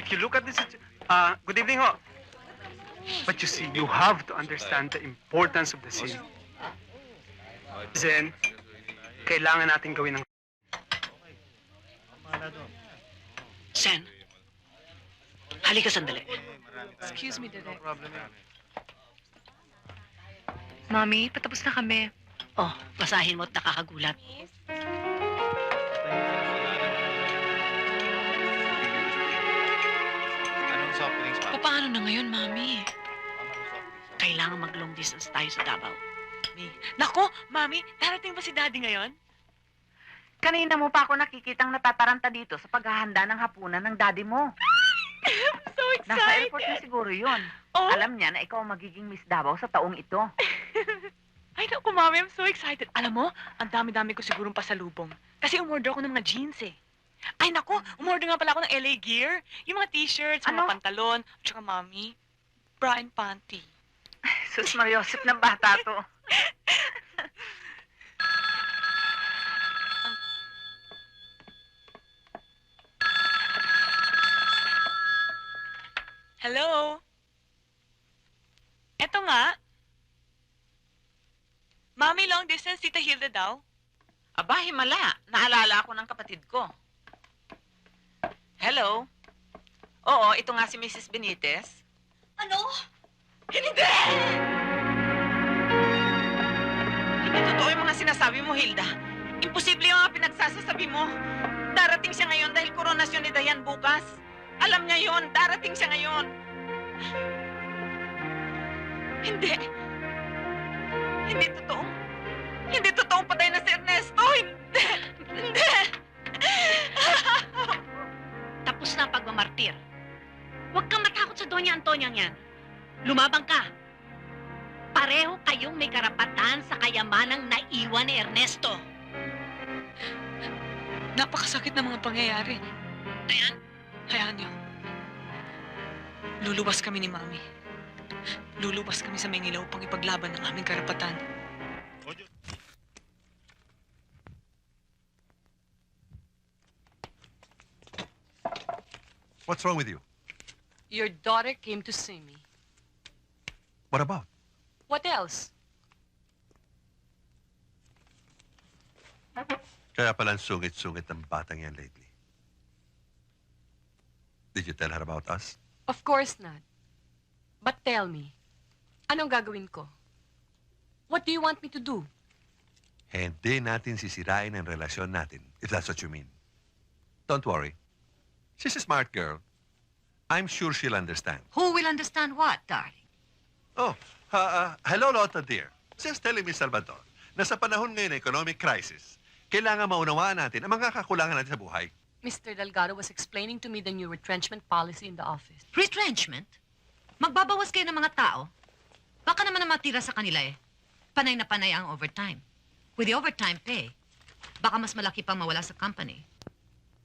if you look at this, uh, good evening ho. But you see, you have to understand the importance of the scene. Zen, kailangan natin gawin ng Sen, halika sandali. Excuse me, Direk. Mami, patapos na kami. Oh, basahin mo at nakakagulat. Anong Paano na ngayon, Mami? Kailangan mag-long distance tayo sa Davao. Nako, Mami, darating ba si Daddy ngayon? Kanina mo pa ako nakikitang natataranta dito sa paghahanda ng hapunan ng daddy mo. So Nasa airport na siguro yon. Oh, Alam niya na ikaw ang magiging Miss Davao sa taong ito. ay naku, Mami, I'm so excited. Alam mo, ang dami-dami ko sigurong pasalubong. Kasi umorder ako ng mga jeans eh. Ay naku, umorder nga pala ako ng LA gear. Yung mga t-shirts, mga Ano? pantalon, at saka, Mami, bra and panty. Sus Mariosip ng bata to. Hello? Eto nga. Mami, long distance, Tita Hilda daw. Aba, himala. Naalala ako ng kapatid ko. Hello? Oo, ito nga si Mrs. Benitez. Ano? Hindi! Hindi totoo yung mga sinasabi mo, Hilda. Imposible yung mga pinagsasasabi mo. Darating siya ngayon dahil koronasyon ni Dayan bukas. Alam niya yon, darating siya ngayon. Hindi. Hindi totoo. Hindi totoong patay na si Ernesto. Hindi. Hindi. Pagmamartir. Huwag kang matakot sa Doña Antonia yan. Lumabang ka. Pareho kayong may karapatan sa kayamanang naiwan ni Ernesto. Napakasakit ng mga pangyayari. Ayan, Hayaan niyo. Luluwas kami ni Mami. Luluwas kami sa Maynila upang ipaglaban ang aming karapatan. What's wrong with you? Your daughter came to see me. What about? What else? Kaya pala ang sungit-sungit ng batang yan lately. Did you tell her about us? Of course not. But tell me, anong gagawin ko? What do you want me to do? Hindi natin sisirain ang relasyon natin, if that's what you mean. Don't worry. She's a smart girl. I'm sure she'll understand. who will understand what, darling? Oh, uh, uh, hello, Lotta, dear. Just telling me, Salvador, na sa panahon ngayon ng economic crisis, kailangan maunawaan natin ang mga kakulangan natin sa buhay. Mr. Delgado was explaining to me the new retrenchment policy in the office. Retrenchment? Magbabawas kayo ng mga tao? Baka naman na matira sa kanila eh. Panay na panay ang overtime. With the overtime pay, baka mas malaki pang mawala sa company.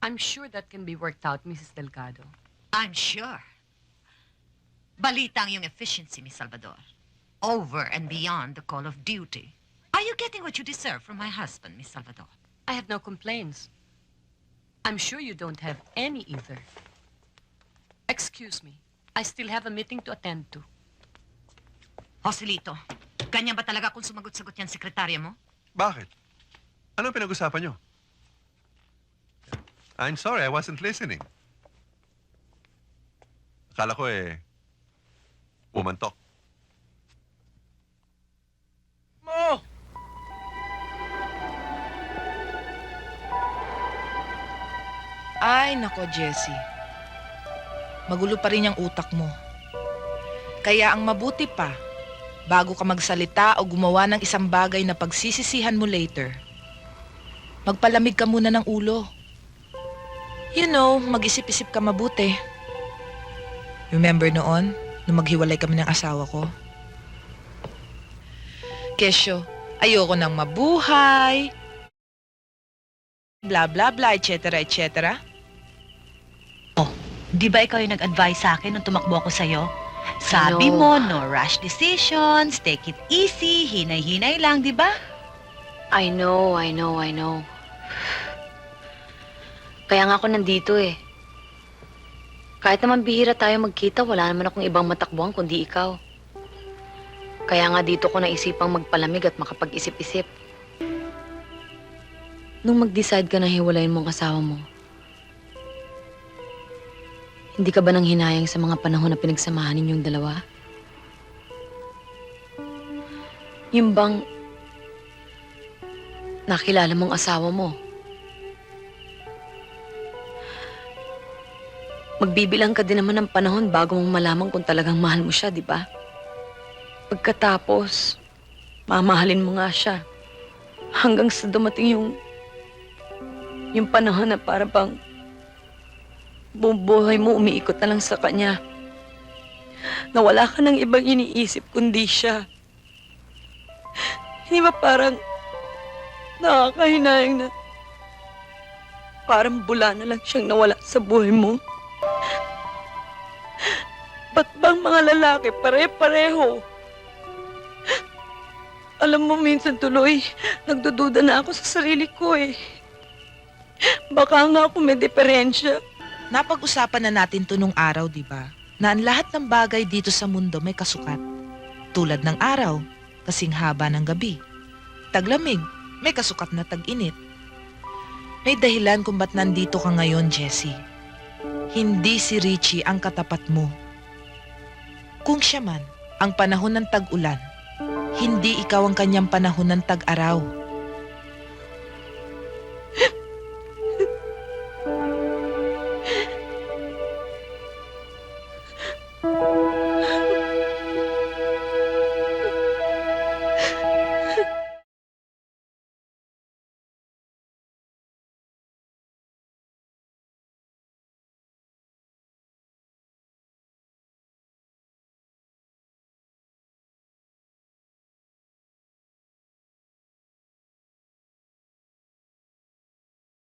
I'm sure that can be worked out, Mrs. Delgado. I'm sure. Balita ang yung efficiency, Miss Salvador. Over and beyond the call of duty. Are you getting what you deserve from my husband, Miss Salvador? I have no complaints. I'm sure you don't have any either. Excuse me. I still have a meeting to attend to. Joselito, ganyan ba talaga kung sumagot-sagot yan sekretarya mo? Bakit? Anong pinag-usapan nyo? I'm sorry, I wasn't listening. Akala ko eh, umantok. Mo! Ay, nako, Jessie. Magulo pa rin ang utak mo. Kaya ang mabuti pa, bago ka magsalita o gumawa ng isang bagay na pagsisisihan mo later, magpalamig ka muna ng ulo. You know, mag-isip-isip ka mabuti. Remember noon, nung maghiwalay kami ng asawa ko? Kesyo, ayoko nang mabuhay, bla bla bla, etc. etc. Di ba ikaw yung nag-advise sa akin nung tumakbo ako sa'yo? Sabi No. mo, no rash decisions, take it easy, hinay-hinay lang, di ba? I know, I know, I know. Kaya nga ako nandito eh. Kahit naman bihira tayo magkita, wala naman akong ibang matakbuhan kundi ikaw. Kaya nga dito ko naisipang magpalamig at makapag-isip-isip. Nung mag-decide ka na hiwalayin mong asawa mo, hindi ka ba nang hinayang sa mga panahon na pinagsamahan ninyong dalawa? Yung bang nakilala mong asawa mo? Magbibilang ka din naman ng panahon bago mong malaman kung talagang mahal mo siya, di ba? Pagkatapos, mamahalin mo nga siya. Hanggang sa dumating yung... yung panahon na para bang... buong buhay mo umiikot na lang sa kanya. Na wala ka ng ibang iniisip kundi siya. Hindi ba parang nakakahinayang na parang bula na lang siyang nawala sa buhay mo? Ba't bang mga lalaki pare-pareho? Alam mo, minsan tuloy, nagdududa na ako sa sarili ko eh. Baka nga ako may diferensya. Napag-usapan na natin to nung araw, di ba? Na ang lahat ng bagay dito sa mundo may kasukat. Tulad ng araw, kasing haba ng gabi. Taglamig, may kasukat na tag-init. May dahilan kung ba't nandito ka ngayon, Jessie. Hindi si Richie ang katapat mo. Kung siya man, ang panahon ng tag-ulan, hindi ikaw ang kanyang panahon ng tag-araw.